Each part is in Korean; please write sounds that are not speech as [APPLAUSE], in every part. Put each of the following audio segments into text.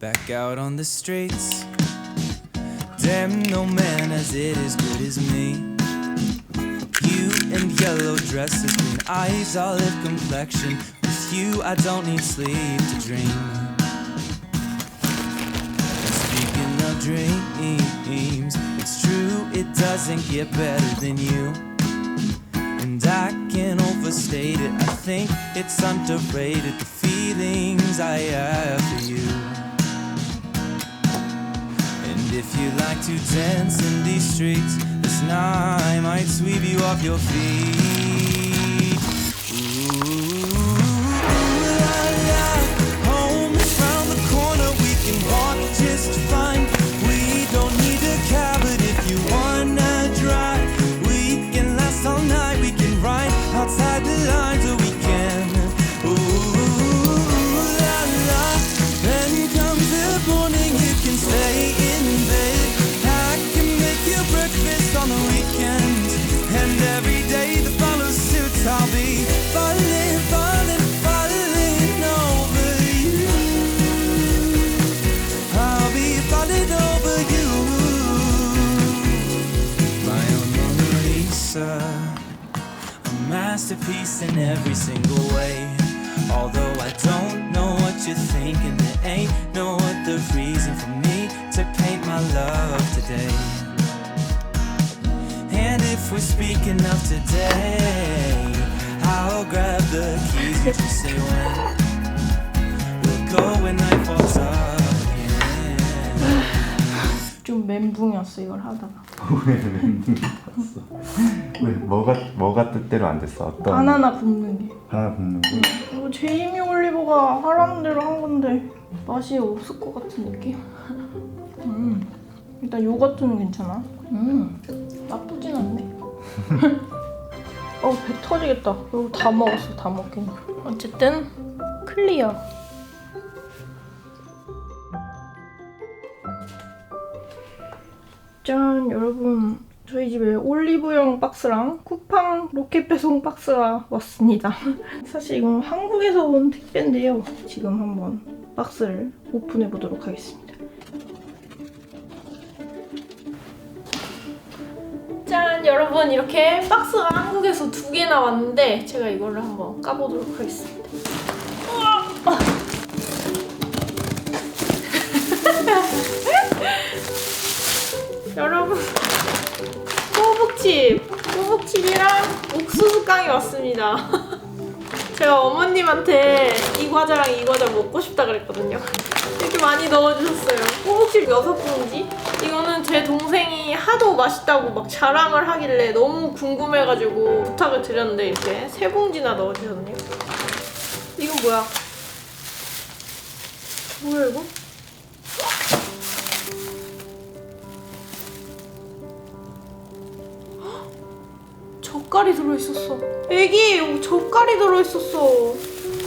back out on the streets. Damn, no man has it as good as me. You in yellow dresses, green eyes, olive complexion. With you, I don't need sleep to dream. Speaking of dreams, it's true, it doesn't get better than you. And I can't overstate it. I think it's underrated the feelings I have for you. If you like to dance in these streets, this night might sweep you off your feet. masterpiece in every single way. Although I don't know what you're thinking, there ain't no other reason for me to paint my love today. And if we're speaking of today, I'll grab the keys and just say when we'll go when night falls again. [SIGHS] 좀 멘붕이었어 이걸 하다가 왜 왔어? 왜 뭐가 뭐가 뜻대로 안 됐어? 어떤 바나나 굽는 게. 하나 굽는 거? 이거 제이미 올리버가 하라는 대로 한 건데 맛이 없을 것 같은 느낌? 음. 일단 요거트는 괜찮아? 음. 나쁘진 않네. [LAUGHS] 어배 터지겠다. 이거 다 먹었어 다 먹긴. 어쨌든 클리어 짠 여러분. 저희 집에 올리브영 박스랑 쿠팡 로켓 배송 박스가 왔습니다. [LAUGHS] 사실 이건 한국에서 온 택배인데요. 지금 한번 박스를 오픈해 보도록 하겠습니다. 짠 여러분. 이렇게 박스가 한국에서 두 개나 왔는데 제가 이거를 한번 까보도록 하겠습니다. 우와! [LAUGHS] [LAUGHS] 여러분 꼬북칩 꼬북칩이랑 옥수수깡이 왔습니다. [LAUGHS] 제가 어머님한테 이 과자랑 이 과자 먹고 싶다 그랬거든요. 이렇게 많이 넣어주셨어요. 꼬북칩 6봉지? 이거는 제 동생이 하도 맛있다고 막 자랑을 하길래 너무 궁금해가지고 부탁을 드렸는데 이렇게 세 봉지나 넣어주셨네요. 이건 뭐야? 뭐야 이거? 젓갈이 들어있었어. 애기 젓갈이 들어있었어.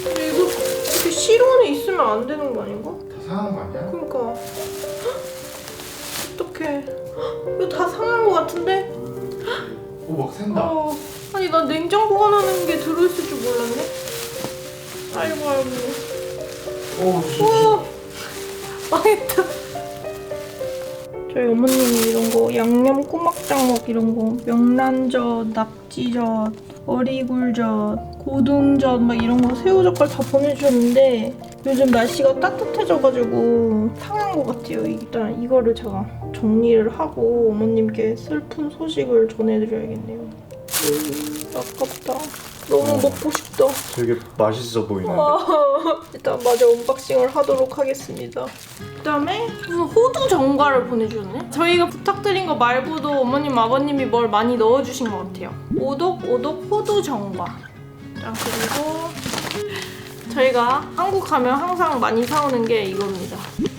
근데 이거 이렇게 실온에 있으면 안 되는 거 아닌가? 다 상한 거 아니야? 그러니까 어떡해. 이거 다 상한 거 같은데? 오 막 샌다. 어. 아니 난 냉장 보관하는 게 들어있을 줄 몰랐네. 아이고 아이고. 오오 망했다. 저희 어머님이 이런 거 양념 꼬막장어 이런 거 명란젓, 낙지젓, 어리굴젓, 고등젓 막 이런 거 새우젓갈 다 보내주셨는데 요즘 날씨가 따뜻해져가지고 상한 것 같아요. 일단 이거를 제가 정리를 하고 어머님께 슬픈 소식을 전해드려야겠네요. 음, 아깝다. 너무 먹고 싶다. 되게 맛있어 보이는데. 일단 마저 언박싱을 하도록 하겠습니다. 그다음에 무슨 호두 정과를 보내주셨네. 저희가 부탁드린 거 말고도 어머님 아버님이 뭘 많이 넣어주신 것 같아요. 오독 오독 호두 정과. 자 그리고 저희가 한국 가면 항상 많이 사오는 게 이겁니다.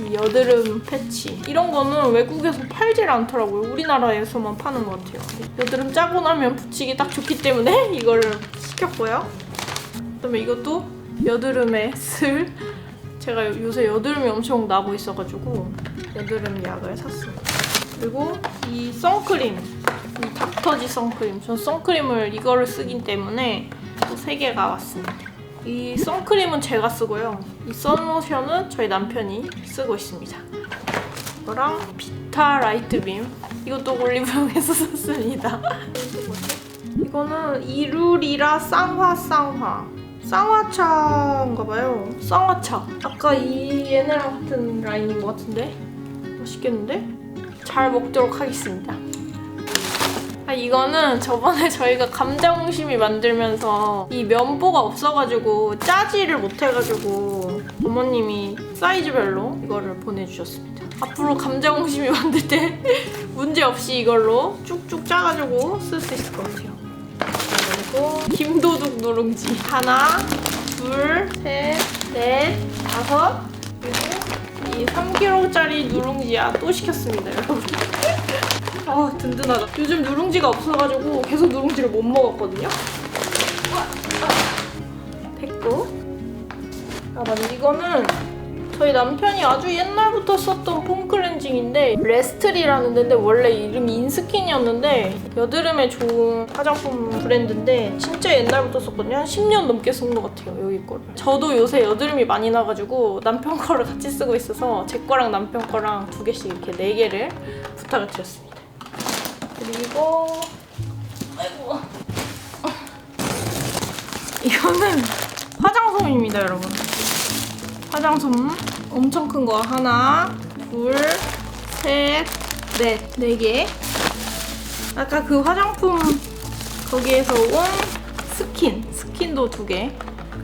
이 여드름 패치. 이런 거는 외국에서 팔질 않더라고요. 우리나라에서만 파는 것 같아요. 여드름 짜고 나면 붙이기 딱 좋기 때문에 [LAUGHS] 이거를 시켰고요. 그다음에 이것도 여드름에 쓸 제가 요- 요새 여드름이 엄청 나고 있어가지고 여드름 약을 샀습니다. 그리고 이 선크림, 이 닥터지 선크림. 전 선크림을 이거를 쓰기 때문에 또 세 개가 왔습니다. 이 선크림은 제가 쓰고요. 이 선로션은 저희 남편이 쓰고 있습니다. 이거랑 비타 라이트 빔 이것도 올리브영에서 샀습니다. [LAUGHS] 이거는 이루리라 쌍화 쌍화 쌍화차인가봐요. 쌍화차. 아까 이 얘네랑 같은 라인인 것 같은데 맛있겠는데? 잘 먹도록 하겠습니다. 아, 이거는 저번에 [LAUGHS] 저희가 감자옹심이 만들면서 이 면보가 없어가지고 짜지를 못해가지고 어머님이 사이즈별로 이거를 보내주셨습니다. 앞으로 감자옹심이 [LAUGHS] 만들 때 문제 없이 이걸로 쭉쭉 짜가지고 쓸 수 있을 것 같아요. 그리고 김도둑 누룽지 하나, 둘, 셋, 넷, 다섯 그리고 이 3kg짜리 누룽지야 또 시켰습니다, 여러분. 아 든든하다. 요즘 누룽지가 없어가지고 계속 누룽지를 못 먹었거든요. 됐고. 아 맞아 이거는 저희 남편이 아주 옛날부터 썼던 폼 클렌징인데 레스트리라는 데인데 원래 이름이 인스킨이었는데 여드름에 좋은 화장품 브랜드인데 진짜 옛날부터 썼거든요. 한 10년 넘게 쓴 것 같아요 여기 거를. 저도 요새 여드름이 많이 나가지고 남편 거를 같이 쓰고 있어서 제 거랑 남편 거랑 두 개씩 이렇게 네 개를 부탁을 드렸습니다. 그리고 아이고. 이거는 화장솜입니다 여러분. 화장솜 엄청 큰 거. 하나 둘셋넷네 개. 아까 그 화장품 거기에서 온 스킨 스킨도 두 개.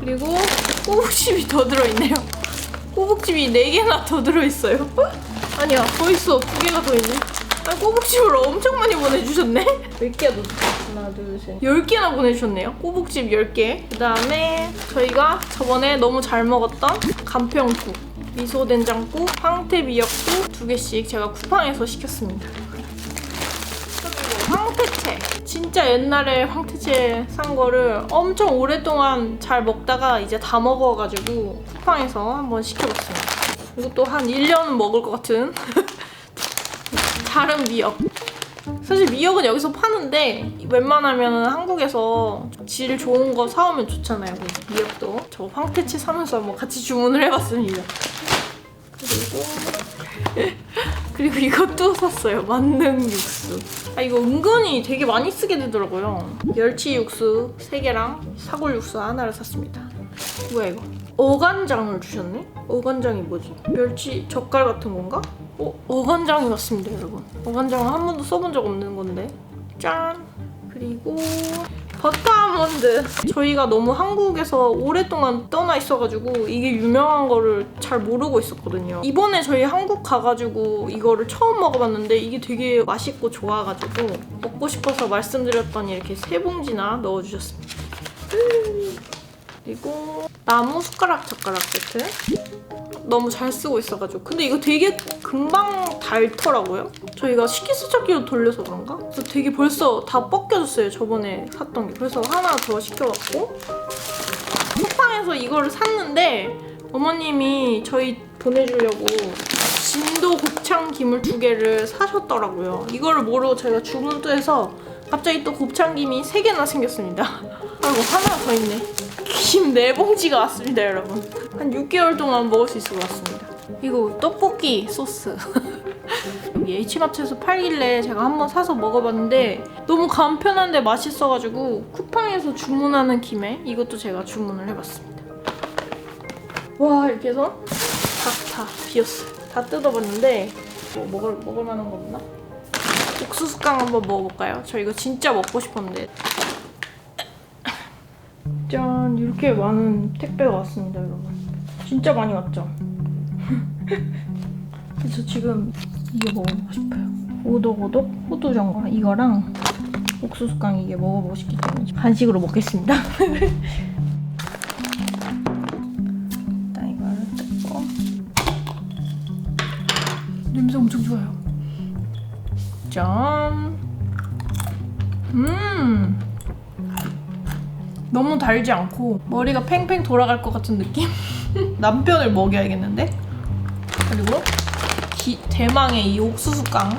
그리고 꼬북칩이 더 들어있네요. 꼬북칩이 네 개나 더 들어있어요. [LAUGHS] 아니야 벌써 두 개가 더 있네 아, 꼬북칩을 엄청 많이 보내주셨네? 몇 개야 너? 하나, 둘, 셋. 10개나 보내주셨네요. 꼬북칩 10개. 그 다음에 저희가 저번에 너무 잘 먹었던 간평국, 미소된장국, 황태 미역국 두 개씩 제가 쿠팡에서 시켰습니다. 그리고 황태채. 진짜 옛날에 황태채 산 거를 엄청 오랫동안 잘 먹다가 이제 다 먹어가지고 쿠팡에서 한번 시켜봤습니다. 이것도 한 1년은 먹을 것 같은 [LAUGHS] 다른 미역. 사실 미역은 여기서 파는데 웬만하면 한국에서 질 좋은 거 사오면 좋잖아요. 그래서 미역도 저 황태채 사면서 한번 같이 주문을 해봤습니다. 그리고 [LAUGHS] 그리고 이것도 샀어요. 만능 육수. 아 이거 은근히 되게 많이 쓰게 되더라고요. 멸치 육수 3개랑 사골 육수 하나를 샀습니다. 뭐야 이거? 어간장을 주셨네? 어간장이 뭐지? 멸치 젓갈 같은 건가? 어, 어간장이 맞습니다 여러분. 어간장은 한 번도 써본 적 없는 건데. 짠! 그리고 버터 아몬드. 저희가 너무 한국에서 오랫동안 떠나 있어가지고 이게 유명한 거를 잘 모르고 있었거든요. 이번에 저희 한국 가가지고 이거를 처음 먹어봤는데 이게 되게 맛있고 좋아가지고 먹고 싶어서 말씀드렸더니 이렇게 세 봉지나 넣어주셨습니다. 그리고 나무 숟가락 젓가락 세트 너무 잘 쓰고 있어가지고. 근데 이거 되게 금방 닳더라고요. 저희가 식기세척기로 돌려서 그런가? 그래서 되게 벌써 다 벗겨졌어요 저번에 샀던 게. 그래서 하나 더 시켜갖고. 쿠팡에서 이거를 샀는데 어머님이 저희 보내주려고 진도 곱창 김을 두 개를 사셨더라고요. 이거를 모르고 저희가 주문도 해서 갑자기 또 곱창김이 세 개나 생겼습니다 아이고 하나 더 있네 김네 봉지가 왔습니다, 여러분. 한 6개월 동안 먹을 수 있을 것 같습니다. 이거 떡볶이 소스. [LAUGHS] 여기 H마트에서 팔길래 제가 한번 사서 먹어봤는데 너무 간편한데 맛있어가지고 쿠팡에서 주문하는 김에 이것도 제가 주문을 해봤습니다. 와 이렇게 해서 다, 다 비었어요. 다 뜯어봤는데 뭐 먹을, 먹을 만한 거 없나? 옥수수깡 한번 먹어볼까요? 저 이거 진짜 먹고 싶었는데. 짠 이렇게 많은 택배가 왔습니다 여러분. 진짜 많이 왔죠? [LAUGHS] 그래서 지금 이게 먹어보고 싶어요. 오독오독 호두전과 이거랑 옥수수깡 이게 먹어보고 싶기 때문에 간식으로 먹겠습니다 [LAUGHS] 짠 음. 너무 달지 않고 머리가 팽팽 돌아갈 것 같은 느낌? [LAUGHS] 남편을 먹여야겠는데? 그리고 기- 대망의 이 옥수수깡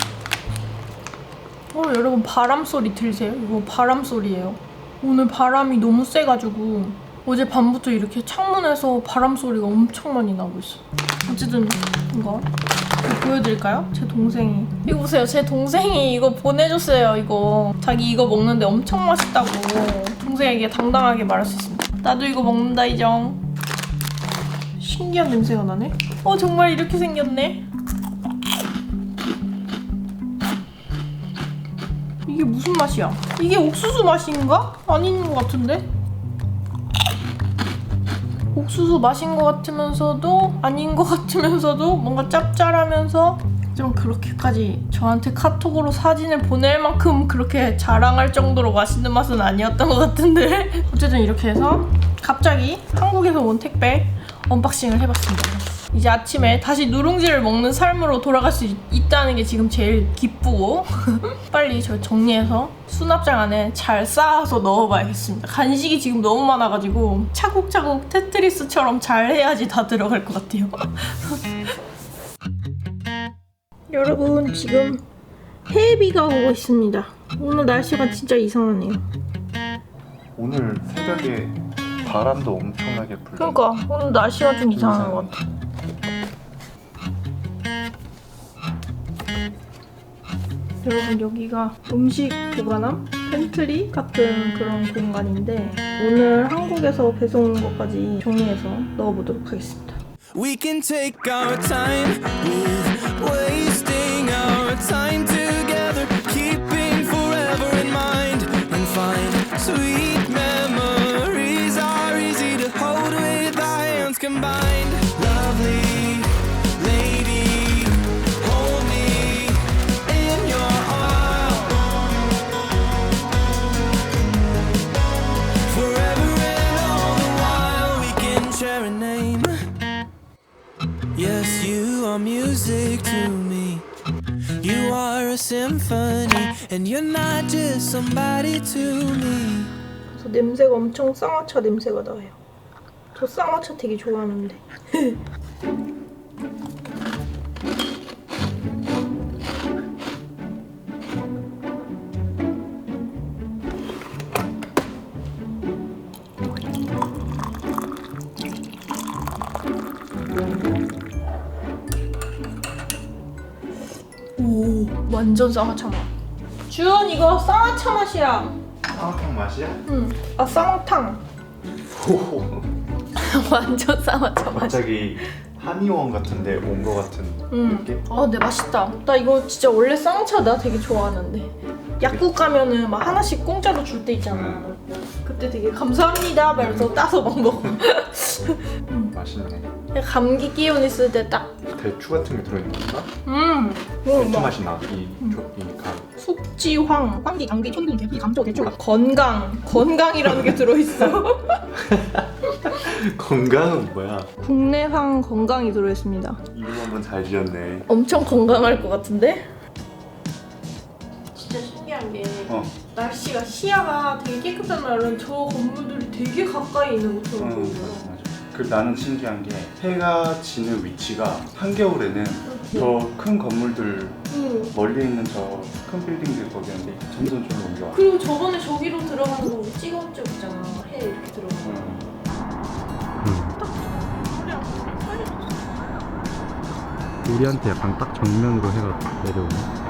어 여러분 바람 소리 들으세요? 이거 바람 소리예요 오늘 바람이 너무 세가지고 어제 밤부터 이렇게 창문에서 바람 소리가 엄청 많이 나고 있어. 어쨌든 이거 보여드릴까요? 제 동생이 이거 보세요. 제 동생이 이거 보내줬어요. 이거 자기 이거 먹는데 엄청 맛있다고 동생에게 당당하게 말할 수 있습니다. 나도 이거 먹는다 이정. 신기한 냄새가 나네. 어 정말 이렇게 생겼네. 이게 무슨 맛이야? 이게 옥수수 맛인가? 아닌 것 같은데? 옥수수 맛인 것 같으면서도 아닌 것 같으면서도 뭔가 짭짤하면서 좀 그렇게까지 저한테 카톡으로 사진을 보낼 만큼 그렇게 자랑할 정도로 맛있는 맛은 아니었던 것 같은데 [LAUGHS] 어쨌든 이렇게 해서 갑자기 한국에서 온 택배 언박싱을 해봤습니다. 이제 아침에 다시 누룽지를 먹는 삶으로 돌아갈 수 있, 있다는 게 지금 제일 기쁘고 [LAUGHS] 빨리 저 정리해서 수납장 안에 잘 쌓아서 넣어봐야겠습니다. 간식이 지금 너무 많아가지고 차곡차곡 테트리스처럼 잘 해야지 다 들어갈 것 같아요. [LAUGHS] 여러분 지금 해비가 오고 있습니다. 오늘 날씨가 진짜 이상하네요. 오늘 새벽에 바람도 엄청나게 불고 그러니까 오늘 날씨가 좀 이상한 것 같아. 여러분 여기가 음식 보관함, 팬트리 같은 그런 공간인데 오늘 한국에서 배송 온 것까지 정리해서 넣어보도록 하겠습니다. We can take our time. Wasting our time and you're not just somebody to me. 그래서 냄새가 엄청 쌍화차 냄새가 나요. 저 쌍화차 되게 좋아하는데. 오, 완전 쌍화차 맛. 주연 이거 쌍화차 맛이야. 쌍화탕 맛이야? 응. 아 쌍탕. 호호 [LAUGHS] 완전 쌍화차 맛. 갑자기 한의원 같은데 온 거 같은 응. 느낌? 아, 근데 맛있다. 나 이거 진짜 원래 쌍차 나 되게 좋아하는데. 약국 가면은 막 하나씩 공짜로 줄 때 있잖아. 그때 되게 감사합니다. 말면서 따서 막 먹어. [LAUGHS] 맛있네 감기 기운 있을 때 딱. 대추 같은 게 들어있는 건가? 음. 대추 뭐, 맛이 나 이 조- 이 가. 숙지황, 황기, 감기, 천둥, 대피, 감초, 대추. 건강. 건강이라는 게 들어있어. [LAUGHS] 건강은 뭐야? 국내산 건강이 들어있습니다. 이름 한번 잘 지었네 엄청 건강할 것 같은데? 진짜 신기한 게 어. 날씨가 시야가 되게 깨끗한 날은 저 건물들이 되게 가까이 있는 것처럼 응, 보여요. 맞아, 맞아. 그 나는 신기한 게 해가 지는 위치가 한겨울에는 저 큰 건물들 응. 멀리 있는 저 큰 빌딩들 거기였는데 점점 좀 옮겨와. 그리고 저번에 저기로 들어가는 거 우리 찍은 적 있잖아. 해 이렇게 들어가는 거. 살이 우리한테 약간 딱 정면으로 해가 내려오네.